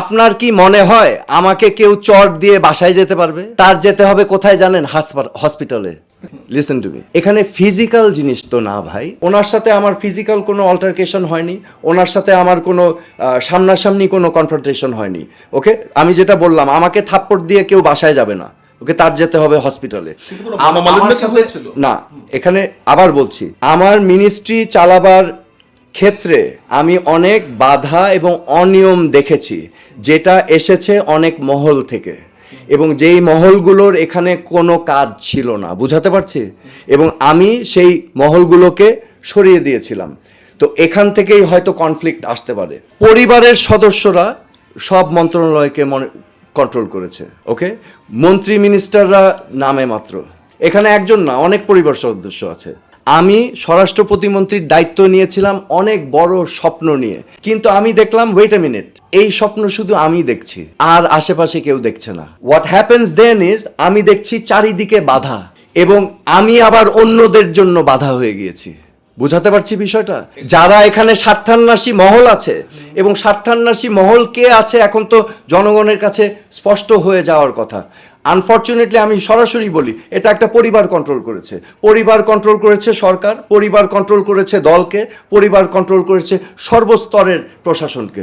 আপনার কি মনে হয় আমাকে কেউ চট দিয়ে বাসায় যেতে পারবে? তার যেতে হবে কোথায় জানেন? হসপিটালে লিসেন টু মি এখানে ফিজিক্যাল জিনিস তো না ভাই। ওনার সাথে আমার ফিজিক্যাল কোনো অল্টারকেশন হয়নি। ওনার সাথে আমার কোনো সামনাসামনি কোনো কনফ্রন্টেশন হয়নি। ওকে আমি যেটা বললাম আমাকে থাপ্পড় দিয়ে কেউ বাসায় যাবে না। ওকে তার যেতে হবে হসপিটালে? না এখানে আবার বলছি আমার মিনিস্ট্রি চালাবার ক্ষেত্রে আমি অনেক বাধা এবং অনিয়ম দেখেছি, যেটা এসেছে অনেক মহল থেকে। এবং যেই মহলগুলোর এখানে কোনো কাজ ছিল না, বুঝাতে পারছি? এবং আমি সেই মহলগুলোকে সরিয়ে দিয়েছিলাম। তো এখান থেকেই হয়তো কনফ্লিক্ট আসতে পারে। পরিবারের সদস্যরা সব মন্ত্রণালয়কে মনে কন্ট্রোল করেছে ওকে মন্ত্রী মিনিস্টাররা নামে মাত্র। এখানে একজন না, অনেক পরিবার সদস্য আছে। আমি স্বরাষ্ট্র প্রতিমন্ত্রীর দায়িত্ব নিয়েছিলাম অনেক বড় স্বপ্ন নিয়ে। কিন্তু আমি দেখলাম ওয়েট এ মিনিট এই স্বপ্ন শুধু আমি দেখছি, আর আশেপাশে কেউ দেখছে না। হোয়াট হ্যাপেন্স দেন ইজ আমি দেখছি চারিদিকে বাধা, এবং আমি আবার অন্যদের জন্য বাধা হয়ে গিয়েছি। বুঝাতে পারছি বিষয়টা? যারা এখানে স্বার্থান্বাসী মহল আছে এবং স্বার্থান্বাসী মহল কে আছে এখন তো জনগণের কাছে স্পষ্ট হয়ে যাওয়ার কথা। আনফর্চুনেটলি আমি সরাসরি বলি, এটা একটা পরিবার কন্ট্রোল করেছে। পরিবার কন্ট্রোল করেছে সরকার, পরিবার কন্ট্রোল করেছে দলকে, পরিবার কন্ট্রোল করেছে সর্বস্তরের প্রশাসনকে।